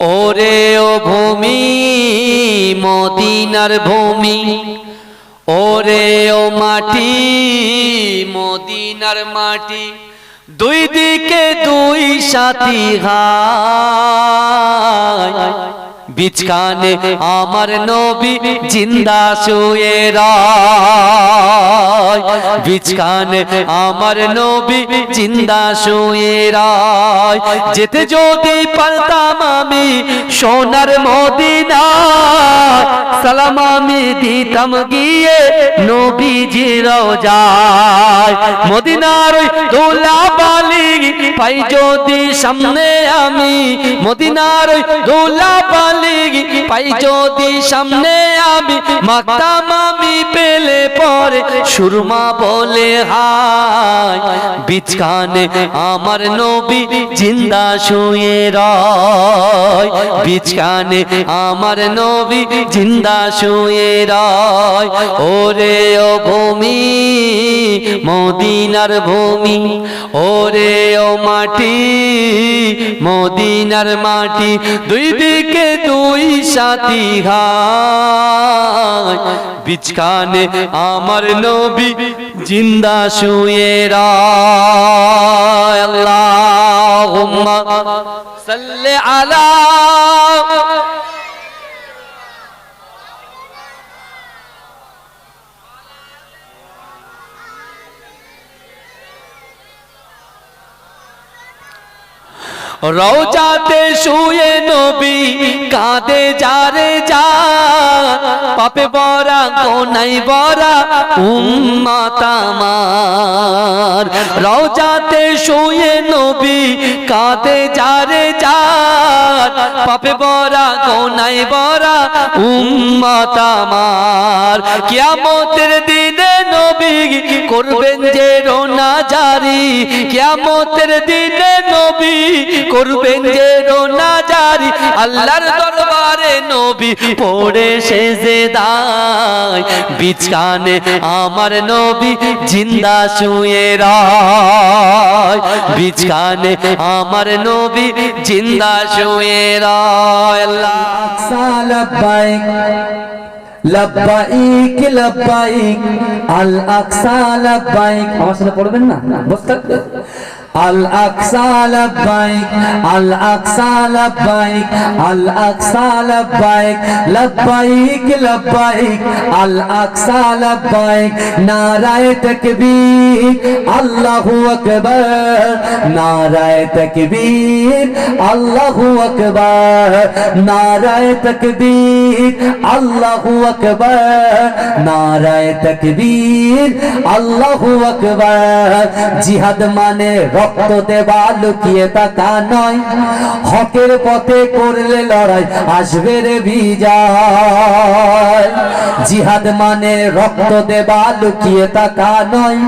ওরে ও ভূমি, মদিনার ভূমি। ওরে ও মাটি, মদিনার মাটি। দুই দিকে দুই সাথী বিচকানে আমার নবী জিন্দা শুয়ে রায়। বিচকানে আমার নবী জিন্দা শুয়ে রায়। যেতে যদি পারতাম আমি সোনার মদিনা সালাম আমি দিতাম গিয়ে রোজায় মদিনার বালি পাই যদি সামনে আমি, মদিনার পাই যদি সামনে আমি মাতাম আমি পেলে পরে সুরমা বলে, হায় বিচকানে আমার নবী জিন্দা শুয়ে রয়। বিচকানে আমার নবী জিন্দা শুয়ে রয়। ওরে ও ভূমি, মদিনার ভূমি, ওরে ও মাটি, মদিনার মাটি, দুই দিকে দুই সাথী ঘায় বিচকানে আমার নবী জিন্দা শুয়ে রায়। আল্লাহুম্মা সাল্লি আলা রওজাতে শুয়ে নবী কাঁদে যারে যা পাপে বরা কোনাই বরা উম্মাতামার রওজাতে শুয়ে নবী কাঁদে যারে যা পাপে বরা কোনাই বরা উম্মাতামার কিয়ামতের দিনে করবেন যে রোনা জারি দিনে নবী করবেন যে রোনা আল্লাহর দরবারে নবী পড়ে সেজে দায় বিছানে আমার নবী জিন্দা শুয়ে রায়। বিছানে আমার নবী জিন্দা শুয়ে রায়। আল্লাহ। সালাবাইক লব্বাইক লব্বাইক আল আকসা লব্বাইক। আমার সাথে পড়বেন না? বসতে আল আকসা লব্বাইক আল আকসা লব্বাইক আল আকসা লব্বাইক লব্বাইক লব্বাইক, আল আকসা লব্বাইক নারায়ে তাকবীর, আল্লাহু আকবার, নারায়ে তাকবীর, আল্লাহু আকবার, নারায়ে তাকবীর, আল্লাহু আকবার, নারায়ে তাকবীর, আল্লাহু আকবার, জিহাদ মানে রক্ত দেবা লুকিয়ে থাকা নয়। হকের পথে করলে লড়াই আসবে রে বিজয়। জিহাদ মানে রক্ত দেবা লুকিয়ে থাকা নয়।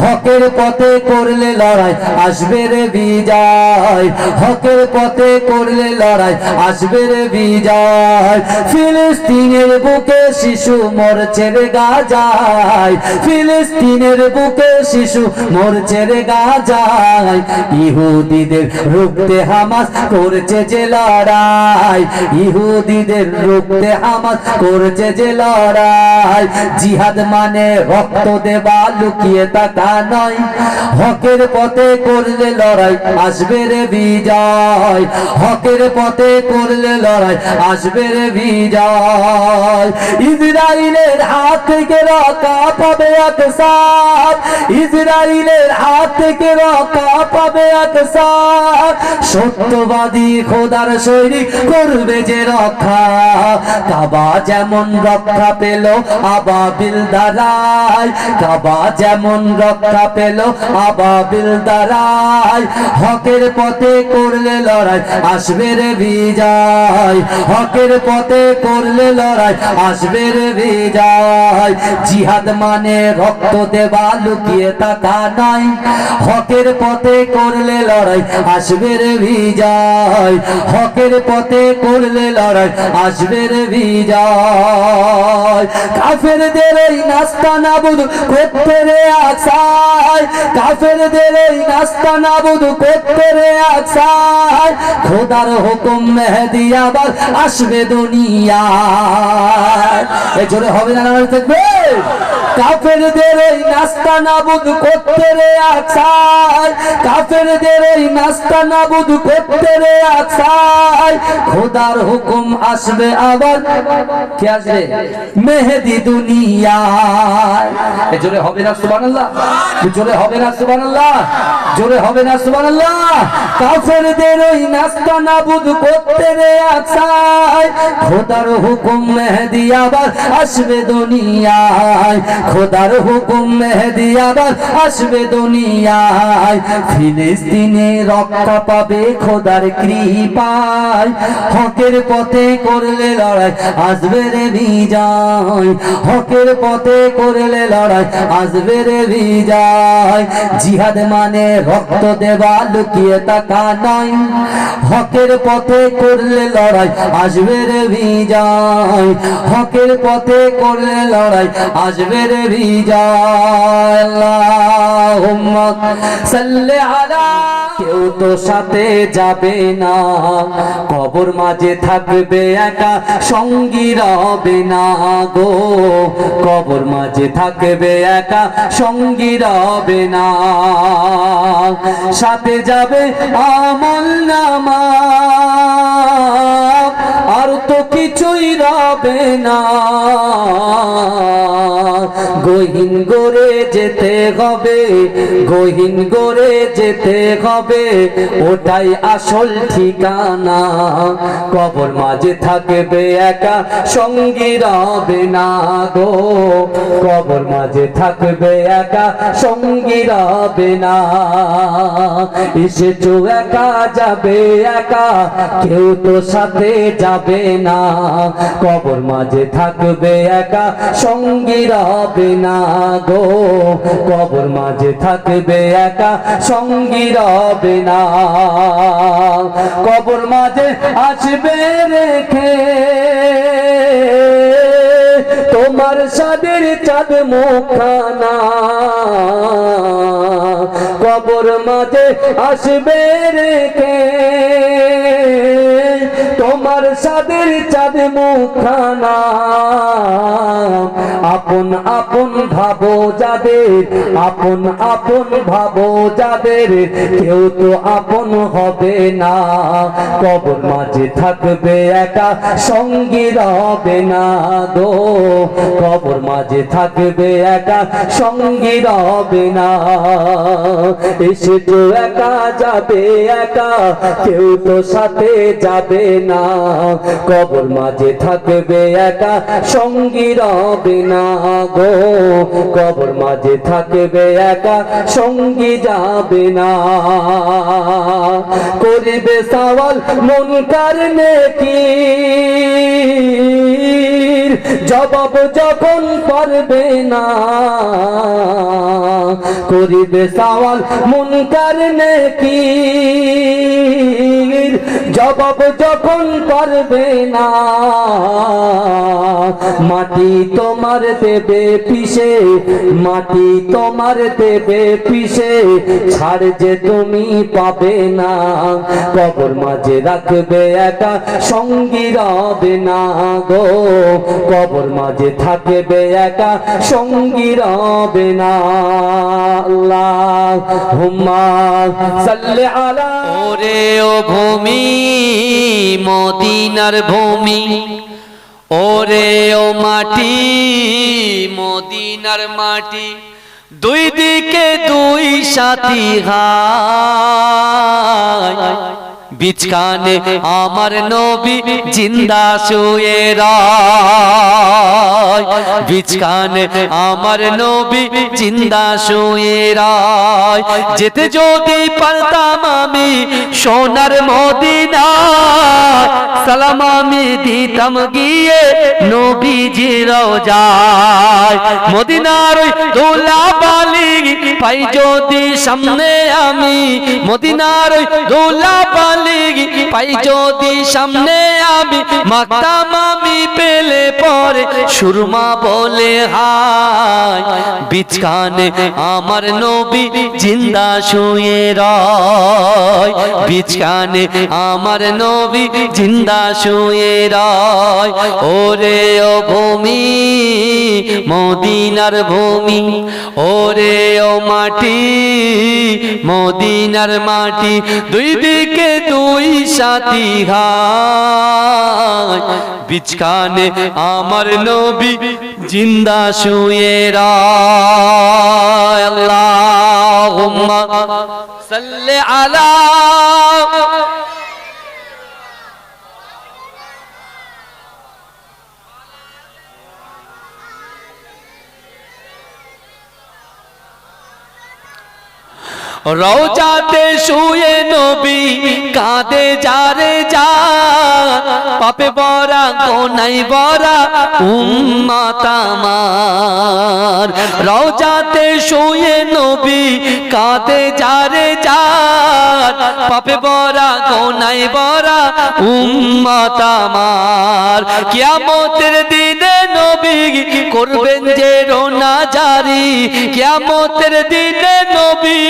হকের পথে করলে লড়াই আসবে রে বিজয়। হকের পথে করলে লড়াই আসবে রে বিজয়। ফিলিস্তিনের বুকে শিশু মরছে রে গাজায়। ফিলিস্তিনের বুকে শিশু মরছে রে গাজায়। ইহুদিদের রুখতে হামাস করছে যে লড়াই। ইহুদিদের রুখতে হামাস করছে যে লড়াই। জিহাদ মানে রক্ত দেবা লুকিয়ে থাকা নয়। হকের পথে করলে লড়াই, আসবে রে বিজয়। হকের পথে করলে লড়াই, আসবে রে বিজয়। ইসরায়েলের হাত থেকে রক্ষা পাবে এক সাথ ইসরায়েলের হাত থেকে রক্ষা পাবে সত্যবাদী খোদার করবে যে রক্ষা। কাবা যেমন রক্ষা পেল কাবা যেমন রক্ষা পেল হকের পথে করলে লড়াই আসবে রে বিজয়। হকের পথে করলে লড়াই আসবে রে বিজয়। জিহাদ মানে রক্ত দেবা লুকিয়ে থাকা নাই। হকের পথে করলে লড়াই আসবে রে বিজয়। হকের পথে করলে লড়াই আসবে রে বিজয়। কাফেরদের এই নাস্তা নাবুদ করতে রে আসায় কাফেরদের এই নাস্তা নাবুদ করতে রে আসায় খোদার হুকুম মেহেদি আবার আসবে দুনিয়া এই জোরে হবে না থাকবে? কাফেরদের এই নাস্তা নাবুদ করতে রে আসায় কাফেরদের এই নাস্তা নাবুদ করতে রে আসায় খোদার হুকুম আসবে আবার। কে আসবে? মেহেদি দুনিয়ায়। এই জোরে হবে না সুবহানাল্লাহ। জোরে হবে না সুবহানাল্লাহ। জোরে হবে না সুবহানাল্লাহ। কাফেরদের ওই নাস্তা নাবুদ করতে রে আসায় খোদার হুকুম মেহেদি আবার আসবে দুনিয়ায়। খোদার হুকুম মেহেদি আবার আসবে দুনিয়ায়। ফিলিস্তিনে রক্ষা পাবে খোদার কৃপায়। হকের পথে করলে লড়াই আসবে রে বিজয়। হকের পথে করলে লড়াই আসবে রে বিজয়। জিহাদ মানে রক্ত দেওয়া লুকিয়ে তাকা নয়। হকের পথে করলে লড়াই আসবে রে বিজয়। হকের পথে করলে লড়াই আসবে বিজয় আলা। কেউ তো সাথে যাবে না, কবর মাঝে থাকবে একা, সঙ্গী রবে না গো। কবর মাঝে থাকবে একা, সঙ্গী রবে না। সাথে যাবে আমল নামা, আর তো কিছুই রবে না। গহীন গড়ে যেতে হবে, গহীন গড়ে যেতে হবে, ওটাই আসল ঠিকানা। কবর মাঝে থাকবে একা, সঙ্গী রবে না গো। কবর মাঝে থাকবে একা, সঙ্গী রবে না। এসেছ একা, যাবে একা, কেউ তো সাথে যাবে না। কবর মাঝে থাকবে একা, সঙ্গী রবে না গো। কবর মাঝে থাকবে একা সঙ্গী রবে না। কবর মাঝে আসবে রেখে। তোমার সাদের চাঁদ মুখানা কবর মাঝে আসবে রেখে। তোমার সাদের চাঁদ মুখানা আপন আপন ভাবো যাদের, আপন আপন ভাবো যাদের, কেউ তো আপন হবে না। কবর মাঝে থাকবে একা সঙ্গী রবে না গো। কবর মাঝে থাকবে একা সঙ্গী রবে না। এসে তো একা যাবে একা, কেউ তো সাথে যাবে না। কবর মাঝে থাকবে একা সঙ্গী রবে না। গো, কবর মাঝে থাকবে একা, সঙ্গী যাবে না। করিবে সওয়াল মন কারণে কি জবাব যখন পারবে না করিবে সওয়াল মন কারণে কি জবাব যখন পারবে না, মাটি তোমার দেবে পিসে মাটি তোমার দেবে পিসে ছাড় যে তুমি পাবে না। কবর মাঝে রাখবে একা, সঙ্গী রবে না গো। কবর মাঝে থাকবে একা, সঙ্গী রবে না। আল্লাহ হুম্মা সাল্লি আলা ওরে ও ভূমি, মদিনার ভূমি। ওরে ও মাটি, মদিনার মাটি। দুই দিকে দুই সাথী হায়। বিচকানে আমার নবী জিন্দা শুয়ে রায়। বিচকানে আমার নবী জিন্দা শুয়ে রায়। যেতে যদি পারতাম আমি সোনার মদিনা। সালাম আমি দিতাম গিয়ে নবীজি রোজায় মদিনার ওই দোলা বালি পাই যদি সামনে আমি। মদিনার ওই দোলা বালি পাই যদি সামনে আমি মাকতাম আমি পেলে পরে সুরমা বলে হায়। বিচকানে আমার নবী জিন্দা শুয়ে রয়। বিচকানে আমার নবী জিন্দা শুয়ে রয়। ওরে ও ভূমি মদিনার ভূমি। ওরে ও মাটি, মদিনার মাটি, দুই দিকে দুই সাথী হায় বিচকানে আমার নবী জিন্দা শুয়ে রায়। আল্লাহুম্মা সাল্লি আলা রওজাতে শুয়ে নবী, কাঁদে যারে যা। পাপে বরা কোনাই বরা উম্মাত আমার। রওজাতে শুয়ে নবী, কাঁদে যারে যা। পাপে বরা কোনাই বরা উম্মাত আমার। কিয়ামতের দিনে নবী করবেন যে রোনা জারি, কিয়ামতের দিনে নবী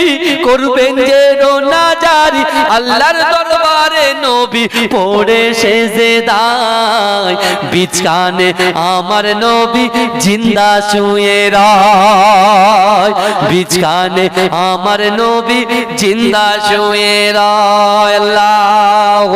করবেন যে রোনা জারি। আল্লাহর দরবারে নবী পড়ে সেজে দায় বিছানে আমার নবী জিন্দা শুয়ে রায়। বিছানে আমার নবী জিন্দা শুয়ে রায়। আল্লাহ